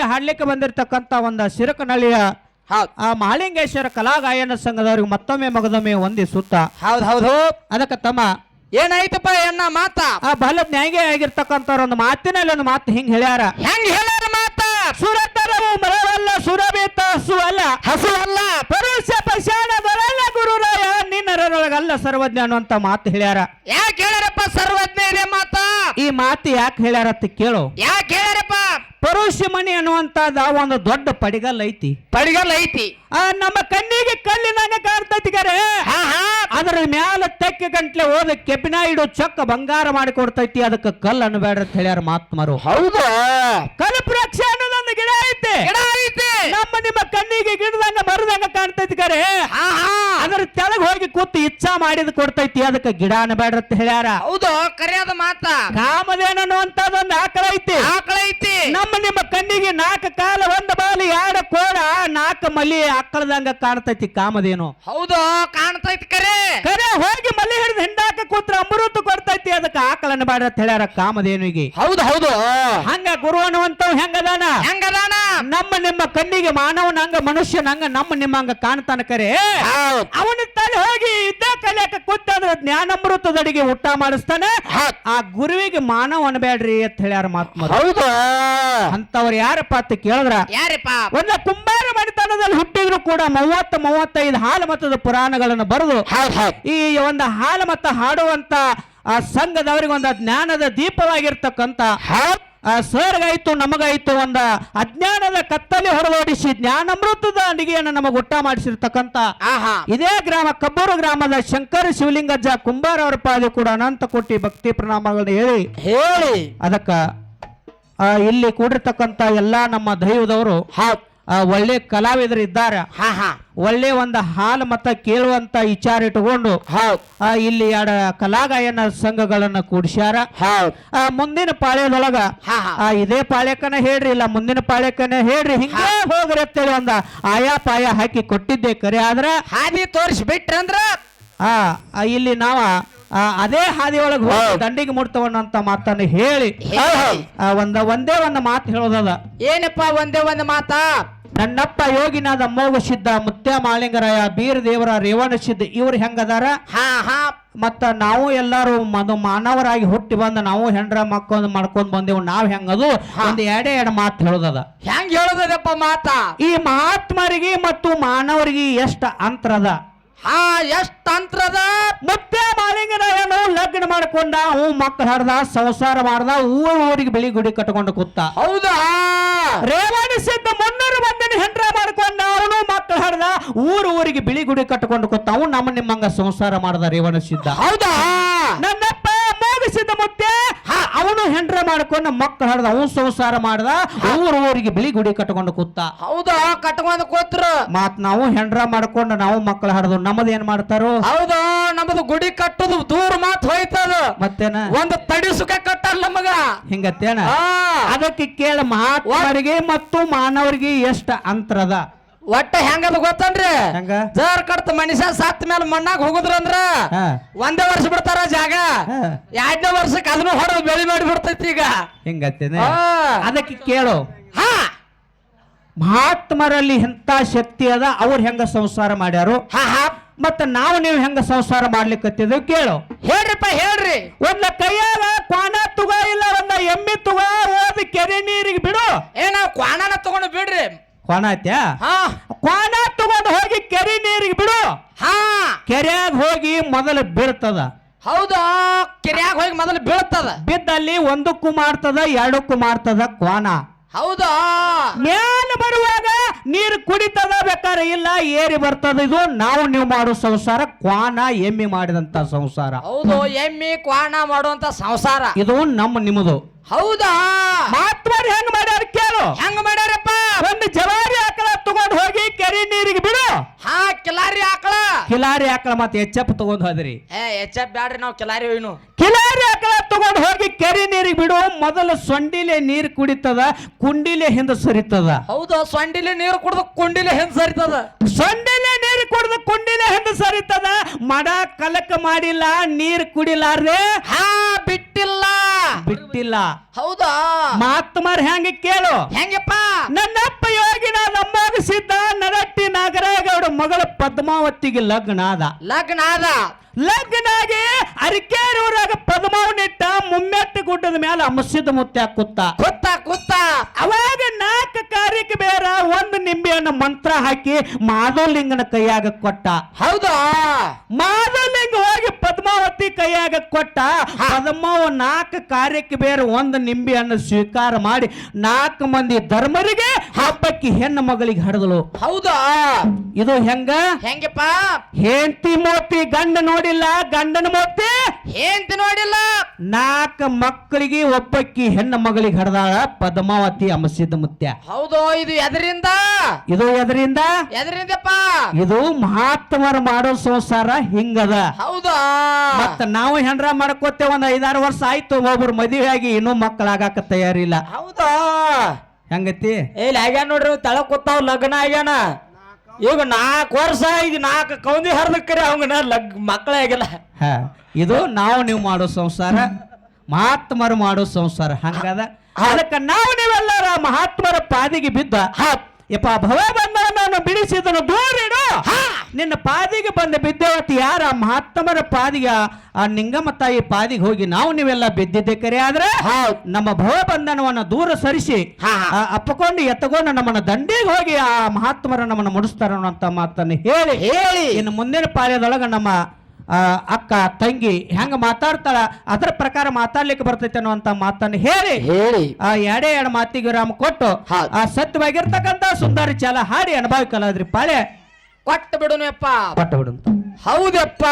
ಕೂಡಿ ಹಾಡ್ಲಿಕ್ಕೆ ಬಂದಿರತಕ್ಕಂತ ಒಂದು ಸಿರಕನಳ್ಳಿಯ ಆ ಮಹಾಲಿಂಗೇಶ್ವರ ಕಲಾಗಾಯನ ಸಂಘದವ್ರಿಗೆ ಮತ್ತೊಮ್ಮೆ ಮಗದೊಮ್ಮೆ ವಂದಿಸುತ್ತ. ಹೌದ್ ಹೌದು. ಅದಕ್ಕೆ ತಮ್ಮ ಏನಾಯ್ತಪ್ಪ ಎನ್ನ ಮಾತ? ಆ ಬಲ ನ್ಯಾಯ ಆಗಿರ್ತಕ್ಕಂಥವ್ರ ಒಂದು ಮಾತಿನಲ್ಲಿ ಒಂದು ಮಾತು ಹಿಂಗ್ ಹೇಳ್ಯಾರ. ಹೆಂಗ್ ಹೇಳ್ಯಾರ ಮಾತ? ಸುರತರವು ಮರವಲ್ಲ ಸುರಬೇತ ಹಸು ಅಲ್ಲ ಹಸು ಅಲ್ಲ ಪರುಷ ಪಶಾಣ ಬರಲ್ಲ ಗುರುರಾಯ ನಿನ್ನರೊಳಗಲ್ಲ ಸರ್ವಜ್ಞ ಅನ್ನುವಂತ ಮಾತು ಹೇಳ್ಯಾರ. ಯಾಕೆ ಹೇಳ್ಯಾರಪ್ಪ ಸರ್ವಜ್ಞ ಇದೆ ಮಾತ? ಈ ಮಾತು ಯಾಕೆ ಹೇಳ್ಯಾರ ಅಂತ ಕೇಳು. ಯಾಕೆ ಹೇಳ್ಯಾರಪ್ಪ ಮನೆ ಅನ್ನುವಂತದ ಒಂದು ದೊಡ್ಡ ಪಡಿಗಲ್ ಐತಿ. ಪಡಿಗಲ್ ಐತಿ. ಆ ನಮ್ಮ ಕಣ್ಣಿಗೆ ಕಲ್ಲಿನ ಕಾಣ್ತೈತಿಗಾರೆ ಅದ್ರ ಮ್ಯಾಲ ತೆಕ್ಕೆ ಗಂಟ್ಲೆ ಹೋದ ಕೆಪಿನ ಇಡೋ ಚೊಕ್ಕ ಬಂಗಾರ ಮಾಡಿ ಕೊಡ್ತೈತಿ ಅದಕ್ಕೆ ಕಲ್ಲು ಅನ್ಬೇಡ ಅಂತ ಹೇಳ್ಯಾರ ಮಾತ್ಮರು ಹೌದು? ಕಲ್ಪವೃಕ್ಷ ಅನ್ನೋದೊಂದು ಗಿಡ ಐತೆ. ಗಿಡ ಐತಿ ನಮ್ಮ ನಿಮ್ಮ ಕಣ್ಣಿಗೆ ಗಿಡದಂಗ ಮರದಂಗ ಕಾಣ್ತೈತಿ ಕರೆ ಅದ್ರ ತೆಳಗ್ ಹೋಗಿ ಕೂತು ಇಚ್ಛಾ ಮಾಡಿದ್ ಕೊಡ್ತೈತಿ ಅದಕ್ಕೆ ಗಿಡ ಬೇಡ ಅಂತ ಹೇಳ್ಯಾರ. ಹೌದು ಕರೆಯದ ಮಾತ. ಕಾಮದೇನೋ ಅಂತದೊಂದು ಆಕಳ ಐತಿ. ಆಕಳ ಐತಿ. ನಮ್ಮ ನಿಮ್ಮ ಕಣ್ಣಿಗೆ ನಾಲ್ಕು ಕಾಲ ಒಂದು ಬಾಲಿ ಎರಡು ಕೋಡ ನಾಲ್ಕು ಮಲಿ ಆಕಳದಂಗ ಕಾಣ್ತೈತಿ ಕಾಮದೇನು ಹೌದು ಕಾಣ್ತೈತಿ ಕರೆ. ಕರೆ ಹೋಗಿ ಮಲಿ ಹಿಡಿದು ಹಿಂಡಾಕ ಕೂತ್ರ ಅಮೃತ ಕೊಡ್ತೈತಿ ಅದಕ್ಕೆ ಆಕಳನ್ನ ಬೇಡ ಅಂತ ಹೇಳ್ಯಾರ ಕಾಮಧೇನುವಿಗೆ. ಹೌದು ಹೌದು. ಹಂಗ ಗುರು ಅನ್ನುವಂತ ಹೆಂಗದಾನ? ಹೆಂಗದಾನ? ನಮ್ಮ ನಿಮ್ಮ ಕಣ್ಣಿಗೆ ಮಾನವನಂಗ ಮನುಷ್ಯನಂಗ ನಮ್ಮ ನಿಮ್ಮಂಗ ಕಾಣ್ತಾನ ಕರೆ. ಹೌದ್. ಅವನ ತಲೆ ಹೋಗಿ ಇದ್ದ ಕಲಿಯಕ ಕೂತಾದ್ರ ಜ್ಞಾನಮೃತದಡಿಗೆ ಊಟ ಮಾಡಿಸ್ತಾನೆ. ಆ ಗುರುವಿಗೆ ಮಾನವ ಅನ್ಬೇಡ್ರಿ ಅಂತ ಹೇಳ್ಯಾರ ಮಾತು ಹೌದು. ಅಂತವ್ರು ಯಾರಪ್ಪ ಅಂತ ಕೇಳಿದ್ರ? ಯಾರಪ್ಪ ಒಂದ ಕುಂಬಾರ ಮಣಿತನದಲ್ಲಿ ಹುಟ್ಟಿದ್ರು ಕೂಡ ಮೂವತ್ತು ಮೂವತ್ತೈದು ಹಾಲು ಮತದ ಪುರಾಣಗಳನ್ನು ಬರೆದು ಈ ಒಂದು ಹಾಲು ಮತ ಹಾಡುವಂತ ಆ ಸಂಘದವರಿಗೆ ಒಂದು ಜ್ಞಾನದ ದೀಪವಾಗಿರ್ತಕ್ಕಂಥ ಹೌದ್. ಆ ಸರ್ಗಾಯ್ತು ನಮಗಾಯ್ತು ಒಂದ ಅಜ್ಞಾನದ ಕತ್ತಲೆ ಹೊರದೋಡಿಸಿ ಜ್ಞಾನಮೃತದ ಅಡಿಗೆಯನ್ನು ನಮಗೆ ಊಟ ಮಾಡಿಸಿರ್ತಕ್ಕಂಥ ಆಹಾ. ಇದೇ ಗ್ರಾಮ ಕಬ್ಬೂರು ಗ್ರಾಮದ ಶಂಕರ ಶಿವಲಿಂಗಜ್ಜ ಕುಂಬಾರ ಅವರ ಪಾದ ಕೂಡ ಅನಂತ ಕೋಟಿ ಭಕ್ತಿ ಪ್ರಣಾಮಗಳನ್ನ ಹೇಳಿ. ಹೇಳಿ. ಅದಕ್ಕ ಇಲ್ಲಿ ಕೂಡಿರ್ತಕ್ಕಂಥ ಎಲ್ಲಾ ನಮ್ಮ ದೈವದವರು ಆ, ಒಳ್ಳೆ ಕಲಾವಿದರು ಇದ್ದಾರೆ. ಹಾ ಹಾ. ಒಳ್ಳೆ ಒಂದು ಹಾಲು ಮತ ಕೇಳುವಂತ ವಿಚಾರ ಇಟ್ಟುಕೊಂಡು ಹೌದ್. ಆ, ಇಲ್ಲಿ ಎರಡು ಕಲಾಗಾಯನ ಸಂಘಗಳನ್ನ ಕೂಡಿಸ್ಯಾರ. ಹೌದ್. ಆ, ಮುಂದಿನ ಪಾಳ್ಯದೊಳಗ ಹಾ ಹಾ. ಆ ಇದೇ ಪಾಳ್ಯಕ್ಕನ ಹೇಳ್ರಿ ಇಲ್ಲ ಮುಂದಿನ ಪಾಳ್ಯಕ್ಕನ ಹೇಳ್ರಿ ಹಿಂಗೆ ಹೋಗ್ರಿ ಅಂತೇಳಿ ಒಂದ ಆಯಾ ಪಾಯ ಹಾಕಿ ಕೊಟ್ಟಿದ್ದೆ ಕರೆ ಆದ್ರ ಹಾದಿ ತೋರಿಸಿ ಬಿಟ್ರಂದ್ರ? ಆ ಆ, ಇಲ್ಲಿ ನಾವ ಅದೇ ಹಾದಿ ಒಳಗೆ ಹೋಗಿ. ದಂಡಿಗೆ ಮುಡ್ತವನ್ನಂತ ಮಾತನ್ನ ಹೇಳಿ ಹೇಳಿ. ಆ, ಒಂದ ಒಂದೇ ಒಂದು ಮಾತು ಹೇಳೋದದ. ಏನಪ್ಪ ಒಂದೇ ಒಂದ್ ಮಾತಾ? ನನ್ನಪ್ಪ ಯೋಗಿನಾದ ಮೋಗ ಸಿದ್ಧ ಮುತ್ಯ ಮಾಳಿಂಗರಾಯ ಬೀರ ದೇವರ ರೇವಣ ಸಿದ್ಧ ಇವ್ರು ಹೆಂಗದಾರ? ಹಾ ಹಾ. ಮತ್ತ ನಾವು ಎಲ್ಲಾರು ಮದು ಮಾನವರಾಗಿ ಹುಟ್ಟಿ ಬಂದ ನಾವು ಹೆಂಡ್ರ ಮಕ್ಕೊಂದ್ ಮಾಡ್ಕೊಂಡ್ ಬಂದೇವು ನಾವ್ ಹೆಂಗದು? ಒಂದ್ ಎರಡೇ ಎರಡು ಮಾತು ಹೇಳೋದದ. ಹೆಂಗ್ ಹೇಳೋದಪ್ಪ ಮಾತಾ? ಈ ಮಹಾತ್ಮರಿಗೆ ಮತ್ತು ಮಾನವರಿಗೆ ಎಷ್ಟ ಅಂತರದ? ಹಾ ಎಷ್ಟ್ ತಂತ್ರದ ಮುತ್ಯ ಮಾಲಿಂಗರಾಯನು ಲಗ್ನ ಮಾಡ್ಕೊಂಡ ಅವು ಮಕ್ಕಳು ಹಡ್ದ ಸಂಸಾರ ಮಾಡ್ದ ಊರು ಊರಿಗೆ ಬಿಳಿ ಗುಡಿ ಕಟ್ಕೊಂಡು ಕೂತ. ಹೌದಾ? ರೇವಣ ಸಿದ್ಧ ಮುನ್ನೂರು ಮಂದಿನ ಹೆಂಡ್ರ ಮಾಡ್ಕೊಂಡ ಅವನು ಮಕ್ಕಳು ಹಡ್ದ ಊರು ಊರಿಗೆ ಬಿಳಿ ಗುಡಿ ಕಟ್ಕೊಂಡು ಕೂತ. ಅವನು ನಮ್ಮ ನಿಮ್ಮಂಗ ಸಂಸಾರ ಮಾಡ್ದ ರೇವಣ ಸಿದ್ಧ. ಹೌದಾ? ಮುತ್ತೆ ಅವನು ಹೆಂಡ್ರ ಮಾಡ್ಕೊಂಡು ಮಕ್ಕಳು ಹಡ್ದ ಅವ್ ಸಂಸಾರ ಮಾಡ್ದ ಅವ್ರ ಊರಿಗೆ ಬಿಳಿ ಗುಡಿ ಕಟ್ಕೊಂಡು ಕೂತ. ಹೌದಾ ಕಟ್ಕೊಂಡು ಕೂತ್ರ. ಮಾತ್ ನಾವು ಹೆಂಡ್ರ ಮಾಡ್ಕೊಂಡು ನಾವು ಮಕ್ಕಳು ಹಡ್ದು ನಮ್ಮದ್ ಏನ್ ಮಾಡ್ತಾರೋ? ಹೌದಾ ನಮ್ದು ಗುಡಿ ಕಟ್ಟುದು ದೂರ ಮಾತ್ ಹೋಯ್ತದ. ಮತ್ತೇನ? ಒಂದು ತಡಿ ಸುಖ ಕಟ್ಟಲ್ಲ ನಮಗ. ಹಿಂಗತ್ತೇನ? ಆ, ಅದಕ್ಕೆ ಕೇಳ ಮಹಾತ್ಮರಿಗೆ ಮತ್ತು ಮಾನವರಿಗೆ ಎಷ್ಟ ಅಂತರದ? ಒಟ್ಟ ಹೆಂಗದ ಗೊತ್ತನ್ರಿ? ಹೆಂಗ? ಜರ್ ಕಡ್ತ ಮನುಷ್ಯ ಸತ್ ಮೇಲೆ ಮಣ್ಣಾಗ ಹೋಗುದ್ರಂದ್ರ ಒಂದೇ ವರ್ಷ ಬಿಡ್ತಾರ ಜಾಗ. ಎರಡನೇ ವರ್ಷಕ್ಕೆ ಅದನ್ನು ಹೊಡೆದು ಬೆಳಿ ಮಾಡಿ ಬಿಡ್ತೈತಿ ಈಗ. ಹಿಂಗತ್ತೇನೆ? ಅದಕ್ಕೆ ಕೇಳು. ಹಾ. ಮಹಾತ್ಮರಲ್ಲಿ ಎಂತ ಶಕ್ತಿ ಅದ ಅವ್ರು ಹೆಂಗ ಸಂಸಾರ ಮಾಡ್ಯಾರು? ಹಾ ಹಾ. ಮತ್ತ ನಾವು ನೀವು ಹೆಂಗ ಸಂಸಾರ ಮಾಡ್ಲಿಕ್ಕತ್ತಿದ್ವು ಕೇಳು. ಹೇಳ್ರಿಪ್ಪ ಹೇಳ್ರಿ. ಒಂದ ಕೈಯಾಗ ಕ್ವಾಣ ತುಗ ಇಲ್ಲ ಒಂದ ಎಮ್ಮಿ ತುಗ ಓದಿ ಕೆರೆ ನೀರಿಗೆ ಬಿಡು. ಏನ ಕ್ವಾಣನ ತಗೊಂಡು ಬಿಡ್ರಿ. ಕ್ವಾಣ ಐತ್ಯಾ ಹಾ. ಕ್ವಾಣ ತಗೊಂಡು ಹೋಗಿ ಕೆರೆ ನೀರಿಗೆ ಬಿಡು. ಹಾ. ಕೆರೆಯಾಗ ಹೋಗಿ ಮೊದಲು ಬೀಳ್ತದ. ಹೌದಾ ಕೆರೆಯಾಗ ಹೋಗಿ ಮೊದಲು ಬೀಳ್ತದ. ಬಿದ್ದಲ್ಲಿ ಒಂದಕ್ಕೂ ಮಾಡ್ತದ ಎರಡಕ್ಕೂ ಮಾಡ್ತದ ಕ್ವಾನ. ಹೌದಾ. ಮೇಲೆ ಬರುವಾಗ ನೀರು ಕುಡಿತದ ಬೇಕಾದ್ರೆ ಇಲ್ಲ ಏರಿ ಬರ್ತದ ಇದು ನಾವು ನೀವು ಮಾಡೋ ಸಂಸಾರ ಕ್ವಾನ ಎಮ್ಮಿ ಮಾಡಿದಂತ ಸಂಸಾರ. ಹೌದು ಎಮ್ಮಿ ಕ್ವಾಣ ಮಾಡುವಂತ ಸಂಸಾರ. ಇದು ನಮ್ಮ ನಿಮ್ಮದು. ಹೌದಾ? ಮಹಾತ್ಮರು ಹೆಂಗ್ ಮಾಡ್ಯಾರ ಕೇಳು. ಹೆಂಗ್ ಮಾಡ್ಯಾರಪ್ಪ ಒಂದು ಜವಾರಿ ಆಕಳ ತಗೊಂಡ್ ಹೋಗಿ ಕೆರೆ ನೀರಿಗೆ ಬಿಡು ಹಾ ಕಿಲಾರಿ ಆಕಳ ಕಿಲಾರಿ ಆಕಳ ಮತ್ತೆ ಎಚ್ಚಪ್ಪ ತಗೊಂಡ್ ಹೋದ್ರಿ. ಏ ಎಚ್ಚ ಬ್ಯಾಡ್ರಿ ನಾವು ಕಿಲಾರಿ ಹೋಯ್ನು ಕಿಲಾರಿ ಆಕಳ ತಗೊಂಡ್ ಹೋಗಿ ಕೆರೆ ನೀರಿಗೆ ಬಿಡು ಮೊದಲು ಸೊಂಡಿಲೆ ನೀರು ಕುಡಿತದ ಕುಂಡಿಲೆ ಹಿಂದೆ ಸರಿತದ. ಹೌದು ಸೊಂಡಿಲೆ ನೀರು ಕುಡ್ದು ಕುಂಡಿಲೆ ಹೆಂಗ್ ಸರಿತದ. ಸೊಂಡಿಲೆ ನೀರು ಕುಡಿದು ಕುಂಡಿಲೆ ಹಿಂದೆ ಸರಿತದ ಮಡ ಕಲಕ ಮಾಡಿಲ್ಲ ನೀರು ಕುಡಿಲಾರ್ದೆ? ಹಾ ಬಿಟ್ಟಿಲ್ಲ. ಬಿಟ್ಟಿಲ್ಲ. ಹೌದಾ? ಮಹಾತ್ಮರ್ ಹೆಂಗ ಕೇಳು. ಹೆಂಗಪ್ಪ? ನನ್ನಪ್ಪ ಯೋಗಿನ ನಮ್ಮಾಗಿಸಿದ್ದ ಮಗಳ ಪದ್ಮಾವತಿಗೆ ಲಗ್ನ ಆದ ಲಗ್ನ ಆದ ಲಗ್ನ ಆಗಿ ಅರಿಕೇರೂರಾಗ ಪದ್ಮಾವನಿಟ್ಟ ಮುಮ್ಮೆಟ್ಟ ಗುಡ್ಡದ ಮೇಲೆ ಅಮಸಿದ ಮುತ್ತೆ ಕುತ್ತ. ಕುತ್ತ ಕುತ್ತ. ಅವಾಗ ನಾಲ್ಕು ಕಾರ್ಯಕ್ಕೆ ಬೇರ ಒಂದು ನಿಂಬೆಯನ್ನು ಮಂತ್ರ ಹಾಕಿ ಮಾಧವಲಿಂಗನ ಕೈಯಾಗ ಕೊಟ್ಟ. ಹೌದಾ? ಪದ್ಮಾವತಿ ಕೈಯಾಗ ಕೊಟ್ಟ ಪದ್ಮಾವ ನಾಲ್ಕು ಕಾರ್ಯಕ್ಕೆ ಬೇರೆ ಒಂದು ನಿಂಬೆಯನ್ನು ಸ್ವೀಕಾರ ಮಾಡಿ ನಾಲ್ಕು ಮಂದಿ ಧರ್ಮರಿಗೆ ಹಬ್ಬಕ್ಕೆ ಹೆಣ್ಣು ಮಗಳಿಗೆ ಹಡದಳು ಹೌದಾ? ಇದು ಹೆಂಗ? ಹೆಂಗಪ್ಪ? ಹೆಂಡತಿ ಮೂರ್ತಿ ಗಂಡ ನೋಡಿಲ್ಲ ಗಂಡನ ಮೂರ್ತಿ ಹೆಂಡತಿ ನೋಡಿಲ್ಲ. ನಾಲ್ಕು ಮಕ್ಕಳಿಗೆ ಒಬ್ಬಕ್ಕಿ ಹೆಣ್ಣು ಮಗಳಿಗೆ ಹಡದಾಳ ಪದ್ಮಾವತಿ ಅಮಸಿದ ಮುತ್ಯ. ಹೌದು ಇದು ಎದರಿಂದ? ಇದು ಎದರಿಂದ? ಎದರಿಂದಪ್ಪ? ಇದು ಮಹಾತ್ಮರು ಮಾಡೋ ಸಂಸಾರ ಹಿಂಗದ. ಹೌದಾ? ಮತ್ತ ನಾವು ಹೆಂಡ್ರ ಮಾಡ್ಕೋತೇವ ಒಂದ್ ಐದಾರು ವರ್ಷ ಆಯ್ತು ಒಬ್ರು ಮದುವೆ ಆಗಿ ಇನ್ನೂ ಮಕ್ಕಳಾಗಕ್ಕ ತಯಾರಿಲ್ಲ. ಹೌದಾ? ಹೆಂಗತಿ? ಏ ಆಗ್ಯಾನ ನೋಡ್ರಿ ತಳ ಕೂತಾವ್ ಲಗ್ನ ಆಗ್ಯಾನ. ಈಗ ನಾಲ್ಕು ವರ್ಷ ಈಗ ನಾಲ್ಕು ಕೌಂದಿ ಹರಿದಕ್ಕರಿ ಅವಂಗನ ಲಗ್ ಮಕ್ಕಳೇ ಆಗಿಲ್ಲ. ಹಾ ಇದು ನಾವು ನೀವು ಮಾಡೋ ಸಂಸಾರ ಮಹಾತ್ಮರು ಮಾಡೋ ಸಂಸಾರ ಹಂಗದ? ಅದಕ್ಕ ನಾವು ನೀವೆಲ್ಲರ ಮಹಾತ್ಮರ ಪಾದಿಗೆ ಬಿದ್ದ. ಯಪ್ಪ ಭವ ಬಂದ ನಾನು ಬಿಡಿಸಿದನು ದೂರಿಡು. ನಿನ್ನ ಪಾದಿಗೆ ಬಂದ ಬಿದ್ದೇವತಿ ಯಾರ ಮಹಾತ್ಮರ ಪಾದಿಗೆ ಆ ನಿಂಗಮ್ಮ ತಾಯಿ ಪಾದಿಗೆ ಹೋಗಿ ನಾವು ನೀವೆಲ್ಲ ಬಿದ್ದಿದ್ದೆ ಕರೆ ಆದ್ರೆ. ನಮ್ಮ ಭವ ಬಂಧನವನ್ನ ದೂರ ಸರಿಸಿ. ಅಪ್ಪಕೊಂಡು ಎತ್ತಕೊಂಡು ನಮ್ಮನ್ನ ದಂಡಿಗೆ ಹೋಗಿ ಆ ಮಹಾತ್ಮರ ನಮ್ಮನ್ನ ಮುಡಿಸ್ತಾರ ಅಂತ ಮಾತನ್ನು ಹೇಳಿ ಹೇಳಿ ಇನ್ನು ಮುಂದಿನ ಪಾಳ್ಯದೊಳಗ ನಮ್ಮ ಅಕ್ಕ ತಂಗಿ ಹೆಂಗ ಮಾತಾಡ್ತಾಳ ಅದರ ಪ್ರಕಾರ ಮಾತಾಡ್ಲಿಕ್ಕೆ ಬರ್ತೈತೆ ಅನ್ನುವಂತ ಮಾತನ್ನು ಹೇಳಿ ಹೇಳಿ ಆ ಎಡೆ ಎರಡು ಮಾತಿಗೆ ವಿರಾಮ ಕೊಟ್ಟು. ಆ ಸತ್ಯವಾಗಿರ್ತಕ್ಕಂಥ ಸುಂದರಿ ಚಾಲ ಹಾಡಿ ಅನುಭವ ಕಲಾದ್ರಿ ಪಾಳೆ ಕೊಟ್ಟು ಬಿಡುನಪ್ಪ. ಕೊಟ್ಟು ಬಿಡು. ಹೌದಪ್ಪ